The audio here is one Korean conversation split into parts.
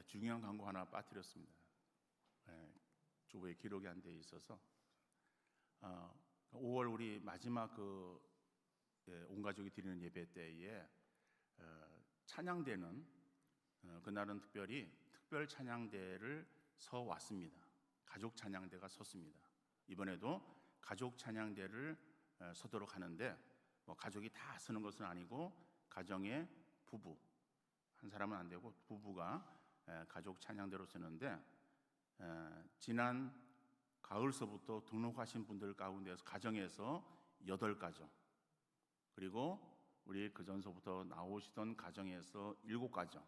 예, 중요한 광고 하나 빠뜨렸습니다. 예, 주부의 기록이 안 돼 있어서 어, 5월 우리 마지막 그 예, 온 가족이 드리는 예배 때에 어, 찬양대는 어, 그날은 특별히 특별 찬양대를 서 왔습니다. 가족 찬양대가 섰습니다. 이번에도 가족 찬양대를 어, 서도록 하는데 뭐 가족이 다 서는 것은 아니고 가정의 부부 한 사람은 안 되고 부부가 에, 가족 찬양대로 서는데 에, 지난 가을서부터 등록하신 분들 가운데서 가정에서 여덟 가정 그리고 우리 그 전서부터 나오시던 가정에서 일곱 가정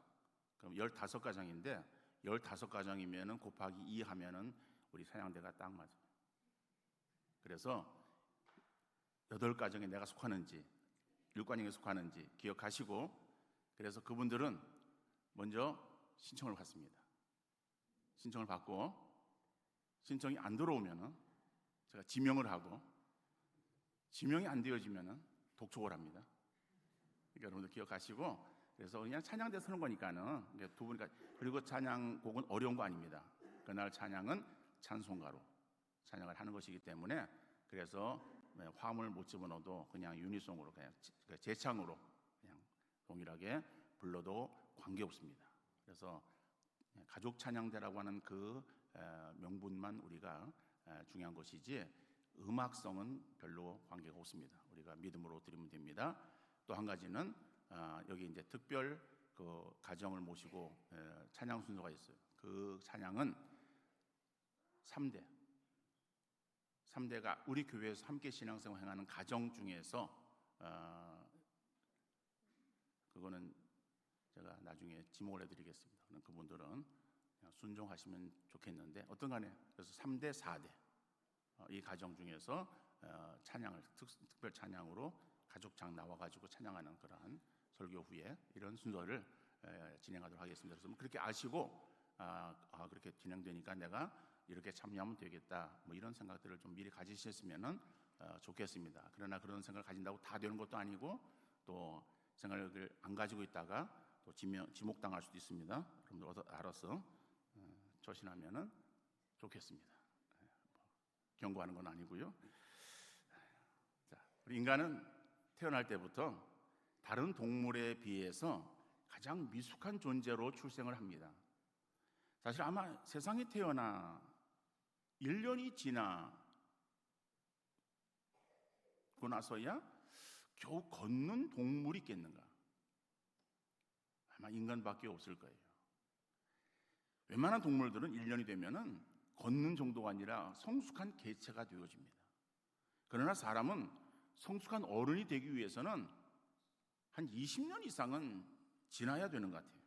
그럼 열다섯 가정인데 열다섯 가정이면은 곱하기 2 하면은 우리 사양대가 딱 맞아요. 그래서 여덟 가정에 내가 속하는지 일관형에 속하는지 기억하시고 그래서 그분들은 먼저 신청을 받습니다. 신청을 받고 신청이 안 들어오면은 제가 지명을 하고 지명이 안 되어지면은 독촉을 합니다. 그러니까 여러분들 기억하시고 그래서 그냥 찬양대 서는 거니까는 두 분까 그리고 찬양곡은 어려운 거 아닙니다. 그날 찬양은 찬송가로 찬양을 하는 것이기 때문에 그래서 네, 화음을 못 집어넣어도 그냥 유니송으로 그냥 그 재창으로 그냥 동일하게 불러도 관계 없습니다. 그래서 가족 찬양대라고 하는 그 에, 명분만 우리가 에, 중요한 것이지 음악성은 별로 관계가 없습니다. 우리가 믿음으로 드리면 됩니다. 또 한 가지는 아, 여기 이제 특별 그 가정을 모시고 에, 찬양 순서가 있어요. 그 찬양은 3대 3대가 우리 교회에서 함께 신앙생활 행하는 가정 중에서 어, 그거는 제가 나중에 지목을 해드리겠습니다. 그럼 그분들은 순종하시면 좋겠는데 어떤 간에 그래서 3대 4대 어, 이 가정 중에서 어, 찬양을 특, 특별 찬양으로 가족장 나와가지고 찬양하는 그러한 설교 후에 이런 순서를 에, 진행하도록 하겠습니다. 그래서 뭐 그렇게 아시고 아, 아, 그렇게 진행되니까 내가 이렇게 참여하면 되겠다. 뭐 이런 생각들을 좀 미리 가지셨으면은 어, 좋겠습니다. 그러나 그런 생각을 가진다고 다 되는 것도 아니고 또 생각을 안 가지고 있다가 또 지명, 지목당할 수도 있습니다. 여러분들 알아서 어, 조심하면은 좋겠습니다. 예, 뭐 경고하는 건 아니고요. 자, 우리 인간은 태어날 때부터 다른 동물에 비해서 가장 미숙한 존재로 출생을 합니다. 사실 아마 세상에 태어나 1년이 지나고 나서야 겨우 걷는 동물이 있겠는가? 아마 인간밖에 없을 거예요. 웬만한 동물들은 1년이 되면은 걷는 정도가 아니라 성숙한 개체가 되어집니다. 그러나 사람은 성숙한 어른이 되기 위해서는 한 20년 이상은 지나야 되는 것 같아요.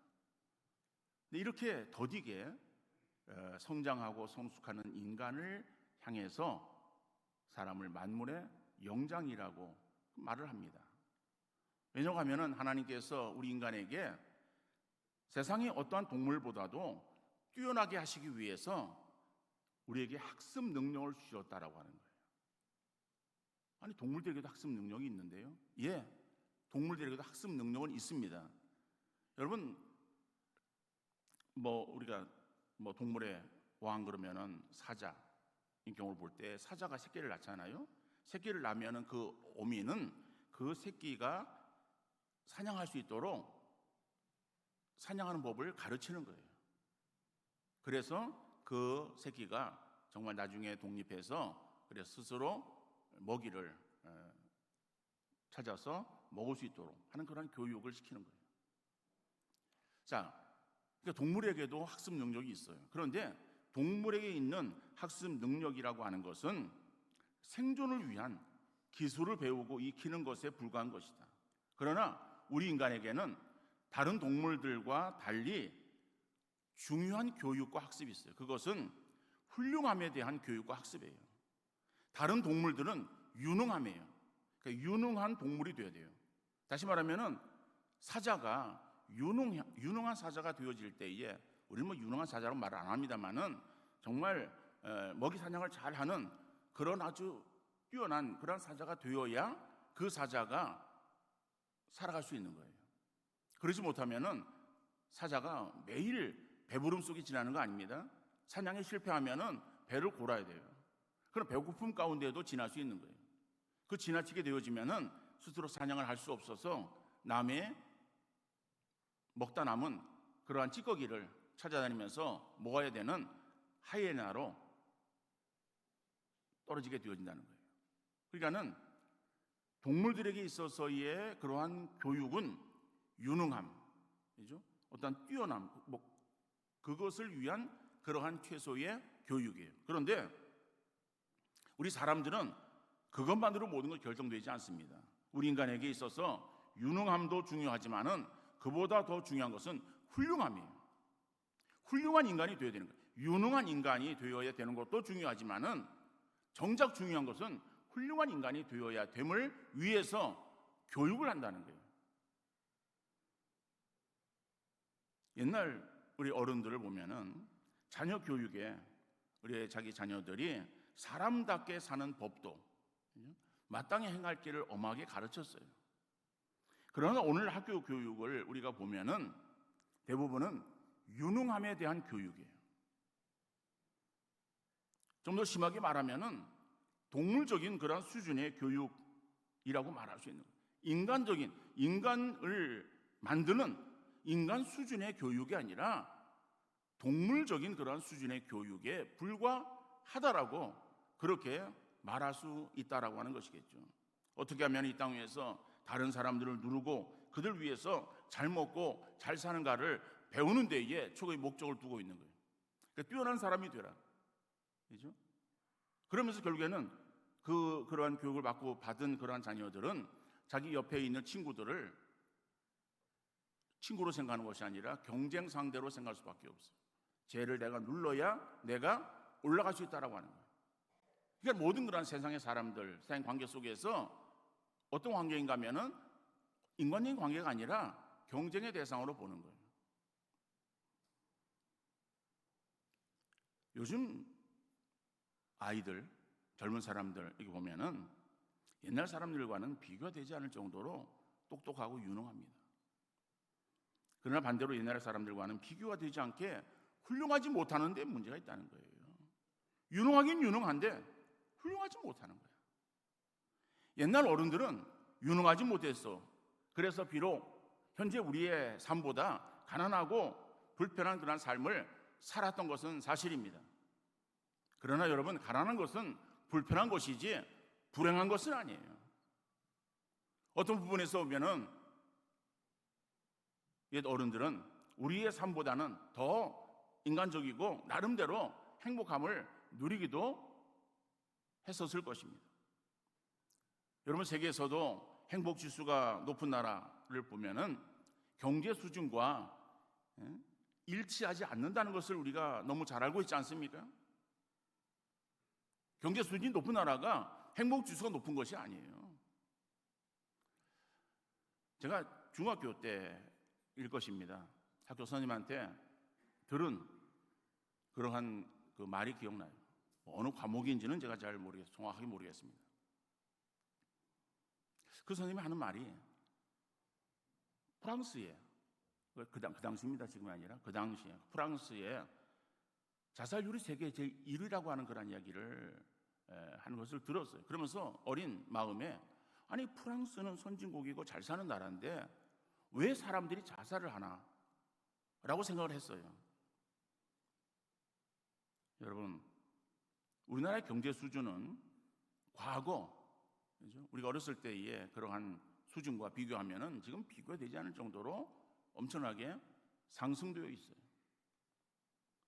근데 이렇게 더디게 어, 성장하고 성숙하는 인간을 향해서 사람을 만물의 영장이라고 말을 합니다. 왜냐하면 하나님께서 우리 인간에게 세상의 어떠한 동물보다도 뛰어나게 하시기 위해서 우리에게 학습 능력을 주셨다라고 하는 거예요. 아니 동물들에게도 학습 능력이 있는데요. 예, 동물들에게도 학습 능력은 있습니다. 여러분 뭐 우리가 뭐 동물의 왕 그러면은 사자 이 경우를 볼 때 사자가 새끼를 낳잖아요. 새끼를 낳으면은 그 어미는 그 새끼가 사냥할 수 있도록 사냥하는 법을 가르치는 거예요. 그래서 그 새끼가 정말 나중에 독립해서 그래 스스로 먹이를 찾아서 먹을 수 있도록 하는 그런 교육을 시키는 거예요. 자, 그러니까 동물에게도 학습 능력이 있어요. 그런데 동물에게 있는 학습 능력이라고 하는 것은 생존을 위한 기술을 배우고 익히는 것에 불과한 것이다. 그러나 우리 인간에게는 다른 동물들과 달리 중요한 교육과 학습이 있어요. 그것은 훌륭함에 대한 교육과 학습이에요. 다른 동물들은 유능함이에요. 그러니까 유능한 동물이 되어야 돼요. 다시 말하면은 사자가 유능, 유능한 사자가 되어질 때에 우리는 뭐 유능한 사자로 말을 안 합니다만은 정말 먹이 사냥을 잘하는 그런 아주 뛰어난 그런 사자가 되어야 그 사자가 살아갈 수 있는 거예요. 그러지 못하면은 사자가 매일 배부름 속에 지나는 거 아닙니다. 사냥에 실패하면은 배를 골아야 돼요. 그럼 배고픔 가운데에도 지날 수 있는 거예요. 그 지나치게 되어지면은 스스로 사냥을 할 수 없어서 남의 먹다 남은 그러한 찌꺼기를 찾아다니면서 먹어야 되는 하이에나로 떨어지게 되어진다는 거예요. 그러니까는 동물들에게 있어서의 그러한 교육은 유능함, 그죠? 어떤 뛰어남, 뭐 그것을 위한 그러한 최소의 교육이에요. 그런데 우리 사람들은 그것만으로 모든 걸 결정되지 않습니다. 우리 인간에게 있어서 유능함도 중요하지만은 그보다 더 중요한 것은 훌륭함이에요. 훌륭한 인간이 되어야 되는 거예요. 유능한 인간이 되어야 되는 것도 중요하지만은 정작 중요한 것은 훌륭한 인간이 되어야 됨을 위해서 교육을 한다는 거예요. 옛날 우리 어른들을 보면은 자녀 교육에 우리 자기 자녀들이 사람답게 사는 법도 마땅히 행할 길을 엄하게 가르쳤어요. 그러나 오늘 학교 교육을 우리가 보면은 대부분은 유능함에 대한 교육이에요. 좀 더 심하게 말하면은 동물적인 그런 수준의 교육이라고 말할 수 있는 거예요. 인간적인 인간을 만드는 인간 수준의 교육이 아니라 동물적인 그런 수준의 교육에 불과하다라고 그렇게 말할 수 있다라고 하는 것이겠죠. 어떻게 하면 이 땅 위에서 다른 사람들을 누르고 그들 위해서 잘 먹고 잘 사는가를 배우는 데에 초의 목적을 두고 있는 거예요. 그러니까 뛰어난 사람이 되라. 그죠? 그러면서 결국에는 그 그러한 교육을 받고 받은 그러한 자녀들은 자기 옆에 있는 친구들을 친구로 생각하는 것이 아니라 경쟁 상대로 생각할 수밖에 없어요. 쟤를 내가 눌러야 내가 올라갈 수 있다라고 하는 거예요. 그러니까 모든 그런 세상의 사람들, 세상 관계 속에서 어떤 관계인가 하면은 인간적인 관계가 아니라 경쟁의 대상으로 보는 거예요. 요즘 아이들, 젊은 사람들 이렇게 보면은 옛날 사람들과는 비교가 되지 않을 정도로 똑똑하고 유능합니다. 그러나 반대로 옛날 사람들과는 비교가 되지 않게 훌륭하지 못하는 데 문제가 있다는 거예요. 유능하긴 유능한데 훌륭하지 못하는 거야. 옛날 어른들은 유능하지 못했어. 그래서 비록 현재 우리의 삶보다 가난하고 불편한 그런 삶을 살았던 것은 사실입니다. 그러나 여러분, 가난한 것은 불편한 것이지 불행한 것은 아니에요. 어떤 부분에서 보면은 옛 어른들은 우리의 삶보다는 더 인간적이고 나름대로 행복함을 누리기도 했었을 것입니다. 여러분 세계에서도 행복 지수가 높은 나라를 보면은 경제 수준과 예, 일치하지 않는다는 것을 우리가 너무 잘 알고 있지 않습니까? 경제 수준이 높은 나라가 행복 지수가 높은 것이 아니에요. 제가 중학교 때 일 것입니다. 학교 선생님한테 들은 그러한 그 말이 기억나요. 어느 과목인지는 제가 잘 모르겠, 정확하게 모르겠습니다. 그 선생님이 하는 말이 프랑스에 그, 그, 그 당시입니다. 지금이 아니라 그 당시에 프랑스에 자살률이 세계 제 1위라고 하는 그런 이야기를 하는 것을 들었어요. 그러면서 어린 마음에 아니 프랑스는 선진국이고 잘 사는 나라인데 왜 사람들이 자살을 하나? 라고 생각을 했어요. 여러분, 우리나라의 경제 수준은 과거 그죠? 우리가 어렸을 때의 그러한 수준과 비교하면은 지금 비교가 되지 않을 정도로 엄청나게 상승되어 있어요.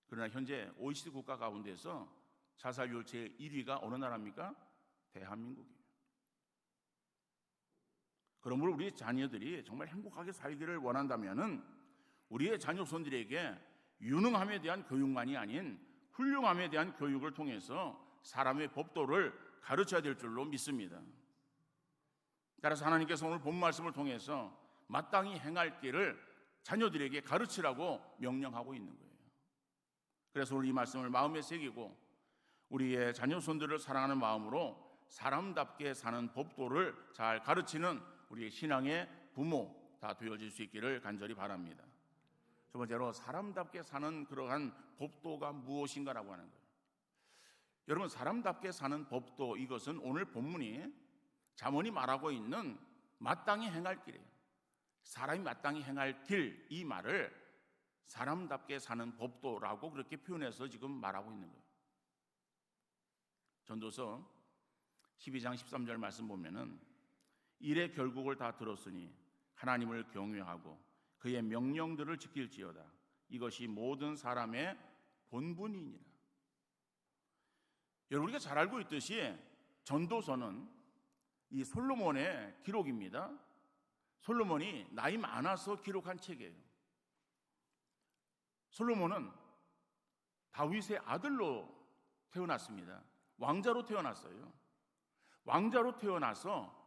그러나 현재 OECD 국가 가운데서 자살률 제 1위가 어느 나라입니까? 대한민국이에요. 그러므로 우리 자녀들이 정말 행복하게 살기를 원한다면은 우리의 자녀 손들에게 유능함에 대한 교육만이 아닌 훌륭함에 대한 교육을 통해서 사람의 법도를 가르쳐야 될 줄로 믿습니다. 따라서 하나님께서 오늘 본 말씀을 통해서 마땅히 행할 길을 자녀들에게 가르치라고 명령하고 있는 거예요. 그래서 오늘 이 말씀을 마음에 새기고 우리의 자녀 손들을 사랑하는 마음으로 사람답게 사는 법도를 잘 가르치는 우리의 신앙의 부모 다 되어질 수 있기를 간절히 바랍니다. 두 번째로 사람답게 사는 그러한 법도가 무엇인가라고 하는 거예요. 여러분 사람답게 사는 법도 이것은 오늘 본문이 자문이 말하고 있는 마땅히 행할 길이에요. 사람이 마땅히 행할 길 이 말을 사람답게 사는 법도라고 그렇게 표현해서 지금 말하고 있는 거예요. 전도서 12장 13절 말씀 보면은 일의 결국을 다 들었으니 하나님을 경외하고 그의 명령들을 지킬지어다. 이것이 모든 사람의 본분이니라. 여러분 우리가 잘 알고 있듯이 전도서는 이 솔로몬의 기록입니다. 솔로몬이 나이 많아서 기록한 책이에요. 솔로몬은 다윗의 아들로 태어났습니다. 왕자로 태어났어요. 왕자로 태어나서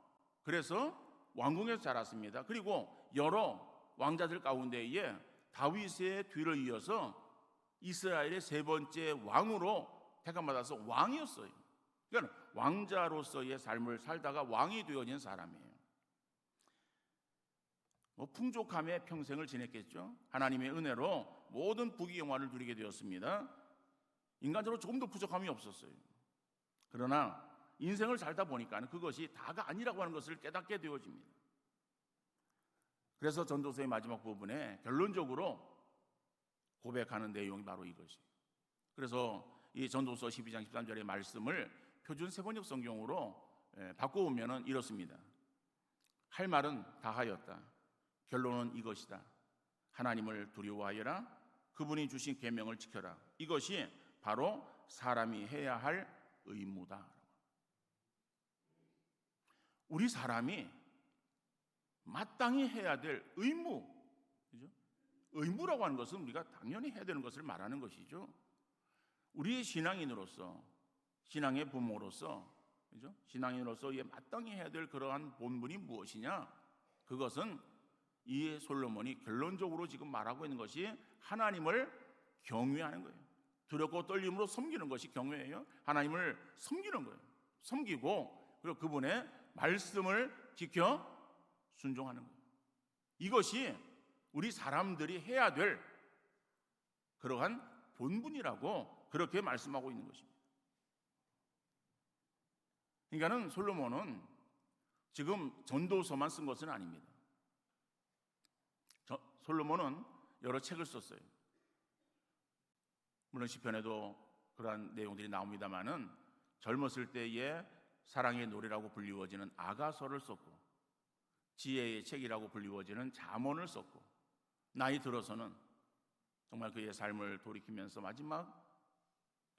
그래서 왕궁에서 자랐습니다. 그리고 여러 왕자들 가운데에 다윗의 뒤를 이어서 이스라엘의 세 번째 왕으로 택함받아서 왕이었어요. 그러니까 왕자로서의 삶을 살다가 왕이 되어진 사람이에요. 뭐 풍족함에 평생을 지냈겠죠. 하나님의 은혜로 모든 부귀 영화를 누리게 되었습니다. 인간적으로 조금도 부족함이 없었어요. 그러나 인생을 살다 보니까 그것이 다가 아니라고 하는 것을 깨닫게 되어집니다. 그래서 전도서의 마지막 부분에 결론적으로 고백하는 내용이 바로 이것이. 그래서 이 전도서 12장 13절의 말씀을 표준 세번역 성경으로 예, 바꿔보면은 이렇습니다. 할 말은 다 하였다. 결론은 이것이다. 하나님을 두려워하여라. 그분이 주신 계명을 지켜라. 이것이 바로 사람이 해야 할 의무다. 우리 사람이 마땅히 해야 될 의무, 그죠? 의무라고 하는 것은 우리가 당연히 해야 되는 것을 말하는 것이죠. 우리의 신앙인으로서, 신앙의 부모로서, 그죠? 신앙인으로서 이 마땅히 해야 될 그러한 본분이 무엇이냐? 그것은 이 솔로몬이 결론적으로 지금 말하고 있는 것이 하나님을 경외하는 거예요. 두렵고 떨림으로 섬기는 것이 경외예요. 하나님을 섬기는 거예요. 섬기고 그리고 그분의 말씀을 지켜 순종하는 거예요. 이것이 우리 사람들이 해야 될 그러한 본분이라고 그렇게 말씀하고 있는 것입니다. 그러니까는 솔로몬은 지금 전도서만 쓴 것은 아닙니다. 솔로몬은 여러 책을 썼어요. 물론 시편에도 그러한 내용들이 나옵니다만은 젊었을 때에 사랑의 노래라고 불리워지는 아가서를 썼고 지혜의 책이라고 불리워지는 잠언을 썼고 나이 들어서는 정말 그의 삶을 돌이키면서 마지막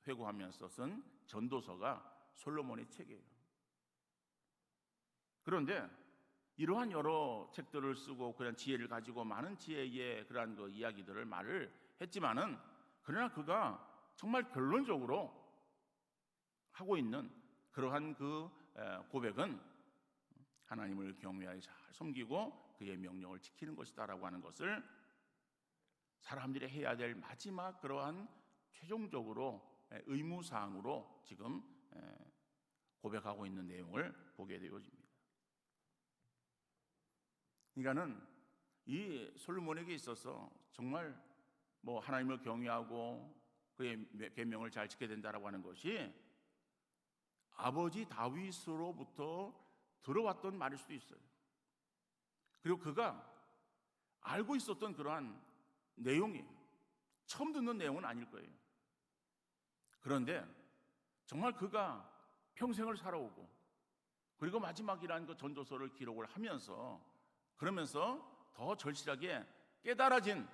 회고하면서 쓴 전도서가 솔로몬의 책이에요. 그런데 이러한 여러 책들을 쓰고 그런 지혜를 가지고 많은 지혜의 그러한 그 이야기들을 말을 했지만은 그러나 그가 정말 결론적으로 하고 있는 그러한 그 고백은 하나님을 경외하여 잘 섬기고 그의 명령을 지키는 것이다라고 하는 것을 사람들이 해야 될 마지막 그러한 최종적으로 의무 사항으로 지금 고백하고 있는 내용을 보게 되어집니다. 그러니까는 이 솔로몬에게 있어서 정말 뭐 하나님을 경외하고 그의 계명을 잘 지켜야 된다라고 하는 것이 아버지 다윗으로부터 들어왔던 말일 수도 있어요. 그리고 그가 알고 있었던 그러한 내용이 처음 듣는 내용은 아닐 거예요. 그런데 정말 그가 평생을 살아오고 그리고 마지막이라는 그 전도서를 기록을 하면서 그러면서 더 절실하게 깨달아진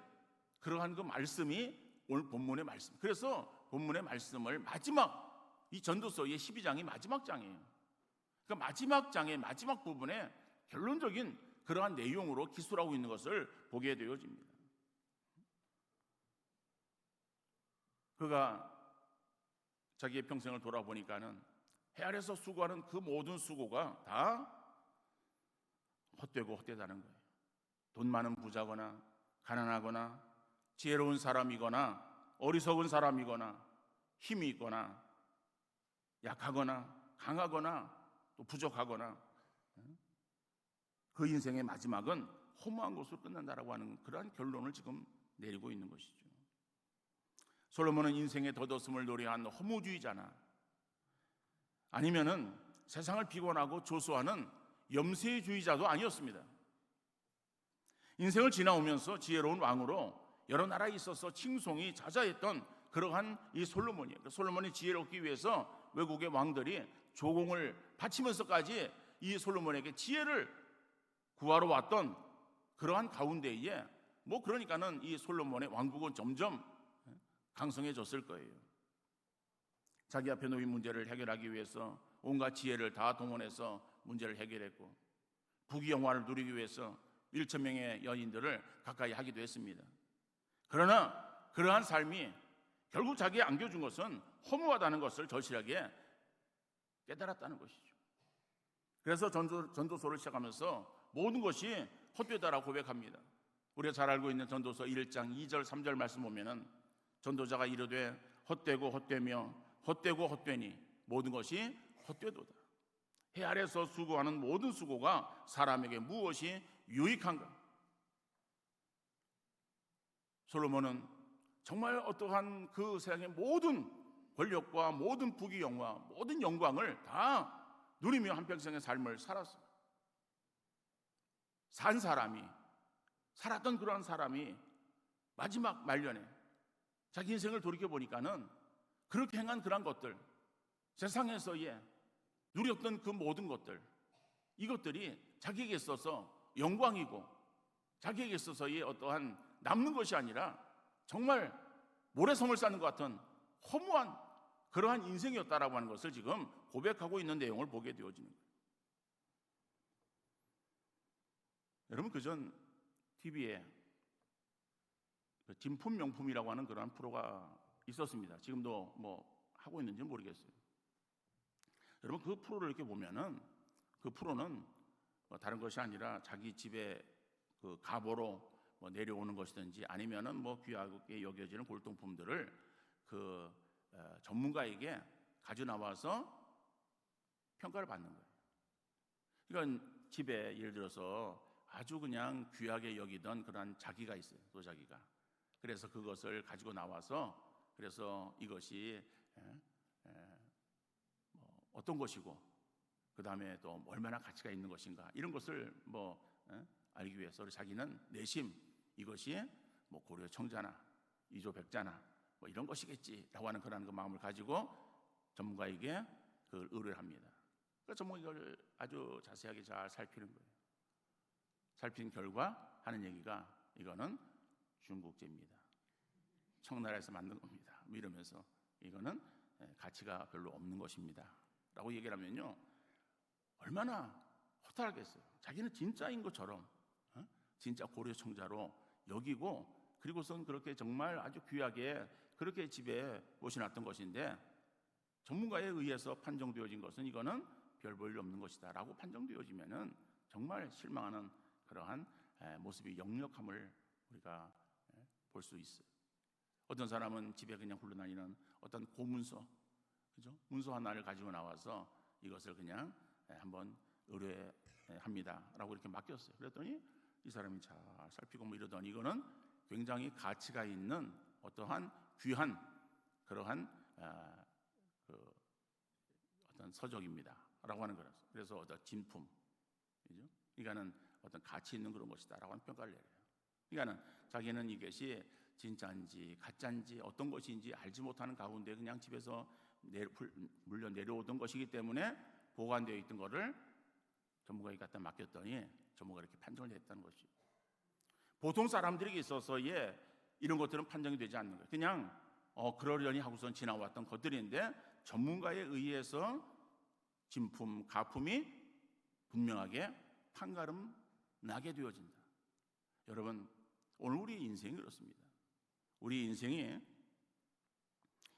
그러한 그 말씀이 오늘 본문의 말씀. 그래서 본문의 말씀을 마지막 이 전도서의 12장이 마지막 장이에요. 그 마지막 장의 마지막 부분에 결론적인 그러한 내용으로 기술하고 있는 것을 보게 되어집니다. 그가 자기의 평생을 돌아보니까는 해 아래서 수고하는 그 모든 수고가 다 헛되고 헛되다는 거예요. 돈 많은 부자거나 가난하거나 지혜로운 사람이거나 어리석은 사람이거나 힘이 있거나 약하거나 강하거나 또 부족하거나 그 인생의 마지막은 허무한 것으로 끝난다라고 하는 그러한 결론을 지금 내리고 있는 것이죠. 솔로몬은 인생의 덧없음을 노래한 허무주의자나 아니면은 세상을 비관하고 조소하는 염세주의자도 아니었습니다. 인생을 지나오면서 지혜로운 왕으로 여러 나라에 있어서 칭송이 자자했던 그러한 이 솔로몬이에요. 그 솔로몬이 지혜를 얻기 위해서 외국의 왕들이 조공을 바치면서까지 이 솔로몬에게 지혜를 구하러 왔던 그러한 가운데에 뭐 그러니까는 이 솔로몬의 왕국은 점점 강성해졌을 거예요. 자기 앞에 놓인 문제를 해결하기 위해서 온갖 지혜를 다 동원해서 문제를 해결했고 부귀 영화를 누리기 위해서 1천 명의 연인들을 가까이 하기도 했습니다. 그러나 그러한 삶이 결국 자기에 안겨준 것은 허무하다는 것을 절실하게 깨달았다는 것이죠. 그래서 전도, 전도서를 시작하면서 모든 것이 헛되다라고 고백합니다. 우리가 잘 알고 있는 전도서 1장 2절 3절 말씀 보면은 전도자가 이르되 헛되고 헛되며 헛되고 헛되니 모든 것이 헛되도다. 해 아래서 수고하는 모든 수고가 사람에게 무엇이 유익한가? 솔로몬은 정말 어떠한 그 세상의 모든 권력과 모든 부귀 영화, 모든 영광을 다 누리며 한평생의 삶을 살았어. 산 사람이 살았던 그러한 사람이 마지막 말년에 자기 인생을 돌이켜 보니까는 그렇게 행한 그러한 것들 세상에서의 누렸던 그 모든 것들 이것들이 자기에게 있어서 영광이고 자기에게 있어서의 어떠한 남는 것이 아니라 정말 모래성을 쌓는 것 같은 허무한 그러한 인생이었다라고 하는 것을 지금 고백하고 있는 내용을 보게 되어지는 거예요. 여러분 그 전 TV에 그 진품 명품이라고 하는 그러한 프로가 있었습니다. 지금도 뭐 하고 있는지 모르겠어요. 여러분 그 프로를 이렇게 보면은 그 프로는 뭐 다른 것이 아니라 자기 집에 그 가보로 뭐 내려오는 것이든지 아니면은 뭐 귀하게 여겨지는 골동품들을 그 어, 전문가에게 가져 나와서 평가를 받는 거예요. 그러니까 집에 예를 들어서 아주 그냥 귀하게 여기던 그런 자기가 있어요. 또 자기가. 그래서 그것을 가지고 나와서 그래서 이것이 에, 에, 뭐 어떤 것이고 그 다음에 또 얼마나 가치가 있는 것인가 이런 것을 뭐 에, 알기 위해서 자기는 내심 이것이 뭐 고려 청자나 이조 백자나 뭐 이런 것이겠지라고 하는 그런 그 마음을 가지고 전문가에게 그 의뢰를 합니다. 그 전문가 이걸 아주 자세하게 잘 살피는 거예요. 살핀 결과 하는 얘기가 이거는 중국제입니다. 청나라에서 만든 겁니다. 뭐 이러면서 이거는 예, 가치가 별로 없는 것입니다. 라고 얘기를 하면요. 얼마나 허탈하겠어요. 자기는 진짜인 것처럼 어? 진짜 고려 청자로 여기고 그리고선 그렇게 정말 아주 귀하게 그렇게 집에 모셔놨던 것인데 전문가에 의해서 판정되어진 것은 이거는 별 볼 일 없는 것이다라고 판정되어지면은 정말 실망하는 그러한 모습이 역력함을 우리가 볼 수 있어요. 어떤 사람은 집에 그냥 굴러다니는 어떤 고문서, 그죠? 문서 하나를 가지고 나와서 이것을 그냥 한번 의뢰합니다라고 이렇게 맡겼어요. 그랬더니 이 사람이 잘 살피고 뭐 이러더니 이거는 굉장히 가치가 있는 어떠한 귀한 그러한 아, 그 어떤 서적입니다라고 하는 거라서 그래서 어떤 진품, 그죠? 이거는 어떤 가치 있는 그런 것이다라고 하는 평가를 내려요. 그러니까는 자기는 이것이 진짜인지 가짜인지 어떤 것인지 알지 못하는 가운데 그냥 집에서 물려 내려오던 것이기 때문에 보관되어 있던 것을 전문가에게 갖다 맡겼더니 전문가 이렇게 판정 을 했다는 것이. 보통 사람들에게 있어서의 이런 것들은 판정이 되지 않는 거예요. 그냥 어 그러려니 하고선 지나왔던 것들인데 전문가에 의해서 진품, 가품이 분명하게 판가름 나게 되어진다. 여러분, 오늘 우리 인생이 그렇습니다. 우리 인생이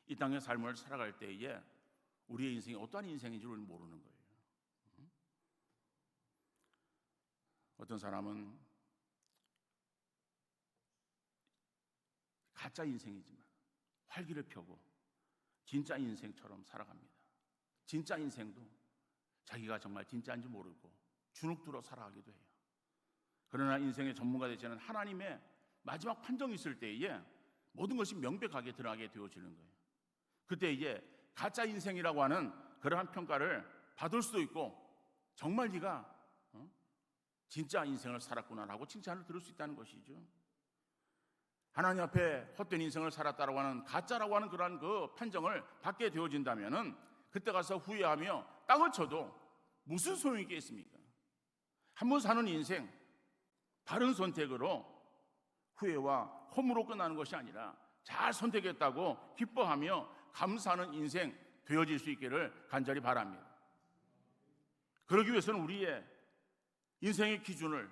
이 땅의 삶을 살아갈 때에 우리의 인생이 어떠한 인생인지 를 모르는 거예요. 어떤 사람은 가짜 인생이지만 활기를 펴고 진짜 인생처럼 살아갑니다. 진짜 인생도 자기가 정말 진짜인지 모르고 주눅들어 살아가기도 해요. 그러나 인생의 전문가 되시는 하나님의 마지막 판정이 있을 때에 모든 것이 명백하게 드러나게 되어지는 거예요. 그때 이제 가짜 인생이라고 하는 그러한 평가를 받을 수도 있고 정말 네가 어? 진짜 인생을 살았구나라고 칭찬을 들을 수 있다는 것이죠. 하나님 앞에 헛된 인생을 살았다라고 하는 가짜라고 하는 그러한 그 판정을 받게 되어진다면은 그때 가서 후회하며 땅을 쳐도 무슨 소용이 있겠습니까? 한 번 사는 인생 바른 선택으로 후회와 허무로 끝나는 것이 아니라 잘 선택했다고 기뻐하며 감사하는 인생 되어질 수 있기를 간절히 바랍니다. 그러기 위해서는 우리의 인생의 기준을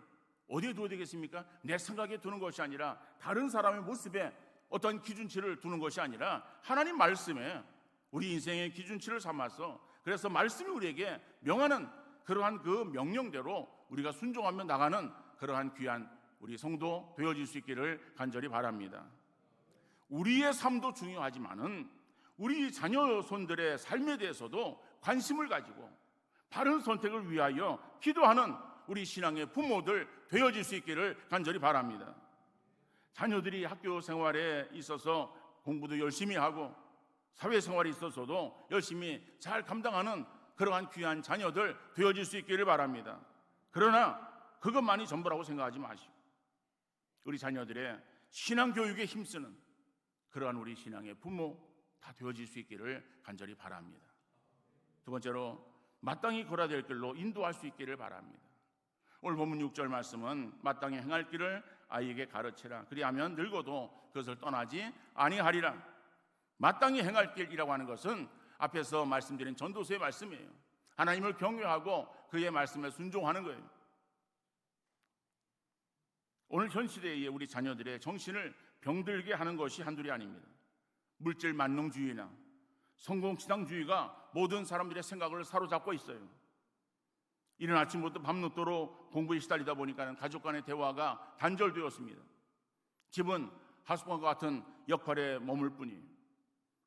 어디에 두어야 되겠습니까? 내 생각에 두는 것이 아니라 다른 사람의 모습에 어떤 기준치를 두는 것이 아니라 하나님 말씀에 우리 인생의 기준치를 삼아서 그래서 말씀이 우리에게 명하는 그러한 그 명령대로 우리가 순종하며 나가는 그러한 귀한 우리 성도 되어질 수 있기를 간절히 바랍니다. 우리의 삶도 중요하지만은 우리 자녀 손들의 삶에 대해서도 관심을 가지고 바른 선택을 위하여 기도하는 우리 신앙의 부모들 되어질 수 있기를 간절히 바랍니다. 자녀들이 학교 생활에 있어서 공부도 열심히 하고 사회생활에 있어서도 열심히 잘 감당하는 그러한 귀한 자녀들 되어질 수 있기를 바랍니다. 그러나 그것만이 전부라고 생각하지 마시고 우리 자녀들의 신앙 교육에 힘쓰는 그러한 우리 신앙의 부모 다 되어질 수 있기를 간절히 바랍니다. 두 번째로 마땅히 걸어야 될 길로 인도할 수 있기를 바랍니다. 오늘 본문 6절 말씀은 마땅히 행할 길을 아이에게 가르치라. 그리하면 늙어도 그것을 떠나지 아니하리라. 마땅히 행할 길이라고 하는 것은 앞에서 말씀드린 전도서의 말씀이에요. 하나님을 경외하고 그의 말씀에 순종하는 거예요. 오늘 현 시대에 우리 자녀들의 정신을 병들게 하는 것이 한둘이 아닙니다. 물질 만능주의나 성공지상주의가 모든 사람들의 생각을 사로잡고 있어요. 이른 아침부터 밤늦도록 공부에 시달리다 보니까 가족 간의 대화가 단절되었습니다. 집은 하수관과 같은 역할에 머물 뿐이에요.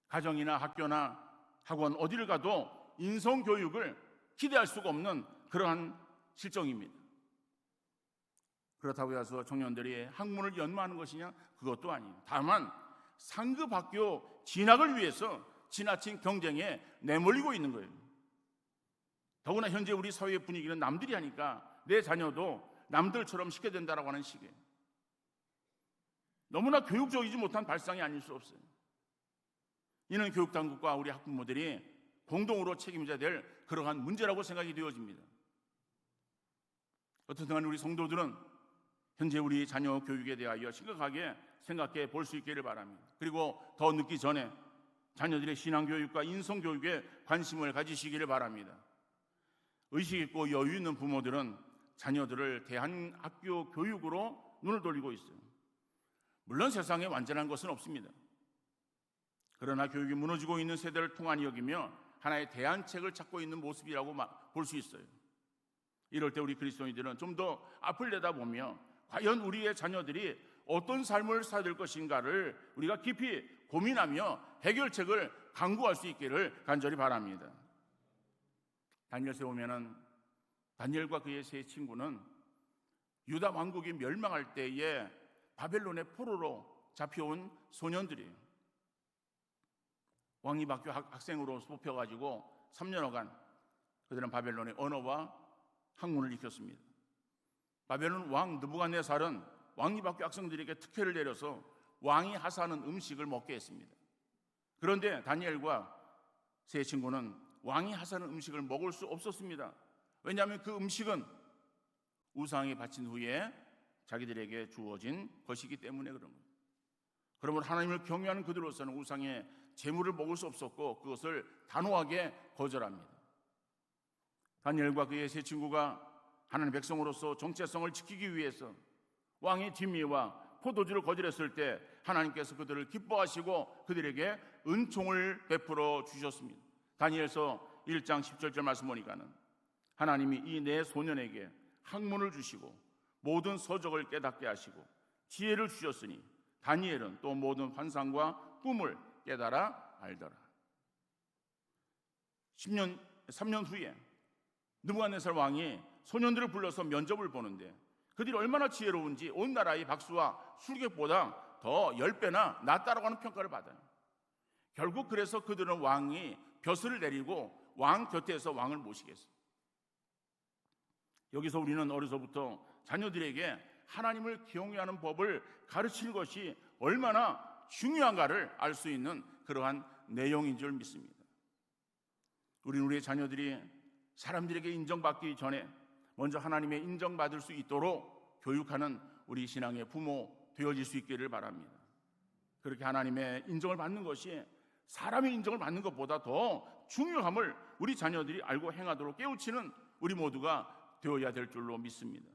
가정이나 학교나 학원 어디를 가도 인성 교육을 기대할 수가 없는 그러한 실정입니다. 그렇다고 해서 청년들이 학문을 연마하는 것이냐? 그것도 아니에요. 다만 상급 학교 진학을 위해서 지나친 경쟁에 내몰리고 있는 거예요. 더구나 현재 우리 사회의 분위기는 남들이 하니까 내 자녀도 남들처럼 시켜야 된다라고 하는 식이에요. 너무나 교육적이지 못한 발상이 아닐 수 없어요. 이는 교육 당국과 우리 학부모들이 공동으로 책임져야 될 그러한 문제라고 생각이 되어집니다. 어떻든 간에 우리 성도들은 현재 우리 자녀 교육에 대하여 심각하게 생각해 볼 수 있기를 바랍니다. 그리고 더 늦기 전에 자녀들의 신앙 교육과 인성 교육에 관심을 가지시기를 바랍니다. 의식 있고 여유 있는 부모들은 자녀들을 대한 학교 교육으로 눈을 돌리고 있어요. 물론 세상에 완전한 것은 없습니다. 그러나 교육이 무너지고 있는 세대를 통한이 여기며 하나의 대안책을 찾고 있는 모습이라고 볼 수 있어요. 이럴 때 우리 그리스도인들은 좀 더 앞을 내다보며 과연 우리의 자녀들이 어떤 삶을 살아야 될 것인가를 우리가 깊이 고민하며 해결책을 강구할 수 있기를 간절히 바랍니다. 다니엘서에 보면은 다니엘과 그의 세 친구는 유다 왕국이 멸망할 때에 바벨론의 포로로 잡혀온 소년들이에요. 왕이 바뀌어 학생으로 뽑혀가지고 3년여간 그들은 바벨론의 언어와 학문을 익혔습니다. 바벨론 왕 느부갓네살은 왕이 바뀌어 학생들에게 특혜를 내려서 왕이 하사하는 음식을 먹게 했습니다. 그런데 다니엘과 세 친구는 왕이 하사하는 음식을 먹을 수 없었습니다. 왜냐하면 그 음식은 우상에 바친 후에 자기들에게 주어진 것이기 때문에 그런 거예요. 그러면 하나님을 경외하는 그들로서는 우상의 재물을 먹을 수 없었고 그것을 단호하게 거절합니다. 다니엘과 그의 세 친구가 하나님 백성으로서 정체성을 지키기 위해서 왕의 진미와 포도주를 거절했을 때 하나님께서 그들을 기뻐하시고 그들에게 은총을 베풀어 주셨습니다. 다니엘서 1장 10절 말씀 보니까는 하나님이 이네 소년에게 학문을 주시고 모든 서적을 깨닫게 하시고 지혜를 주셨으니 다니엘은 또 모든 환상과 꿈을 깨달아 알더라. 10년 3년 후에 느부갓네살 왕이 소년들을 불러서 면접을 보는데 그들이 얼마나 지혜로운지 온 나라의 박수와 술객보다 더열 배나 낫다라고 하는 평가를 받아요. 결국 그래서 그들은 왕이 벼슬을 내리고 왕 곁에서 왕을 모시겠어요. 여기서 우리는 어려서부터 자녀들에게 하나님을 경외하는 법을 가르치는 것이 얼마나 중요한가를 알 수 있는 그러한 내용인 줄 믿습니다. 우리는 우리의 자녀들이 사람들에게 인정받기 전에 먼저 하나님의 인정받을 수 있도록 교육하는 우리 신앙의 부모 되어질 수 있기를 바랍니다. 그렇게 하나님의 인정을 받는 것이 사람의 인정을 받는 것보다 더 중요함을 우리 자녀들이 알고 행하도록 깨우치는 우리 모두가 되어야 될 줄로 믿습니다.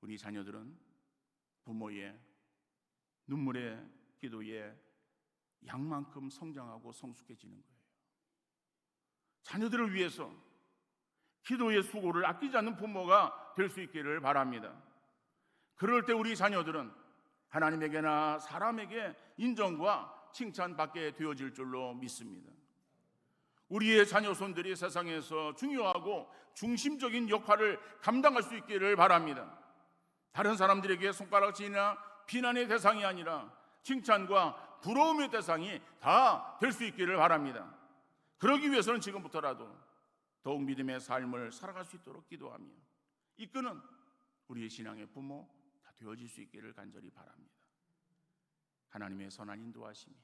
우리 자녀들은 부모의 눈물의 기도에 양만큼 성장하고 성숙해지는 거예요. 자녀들을 위해서 기도의 수고를 아끼지 않는 부모가 될 수 있기를 바랍니다. 그럴 때 우리 자녀들은 하나님에게나 사람에게 인정과 칭찬받게 되어질 줄로 믿습니다. 우리의 자녀손들이 세상에서 중요하고 중심적인 역할을 감당할 수 있기를 바랍니다. 다른 사람들에게 손가락질이나 비난의 대상이 아니라 칭찬과 부러움의 대상이 다 될 수 있기를 바랍니다. 그러기 위해서는 지금부터라도 더욱 믿음의 삶을 살아갈 수 있도록 기도하며 이끄는 우리의 신앙의 부모 다 되어질 수 있기를 간절히 바랍니다. 하나님의 선한 인도하심이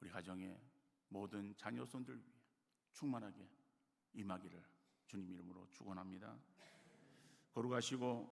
우리 가정의 모든 자녀손들 위해 충만하게 임하기를 주님 이름으로 축원합니다. 거룩하시고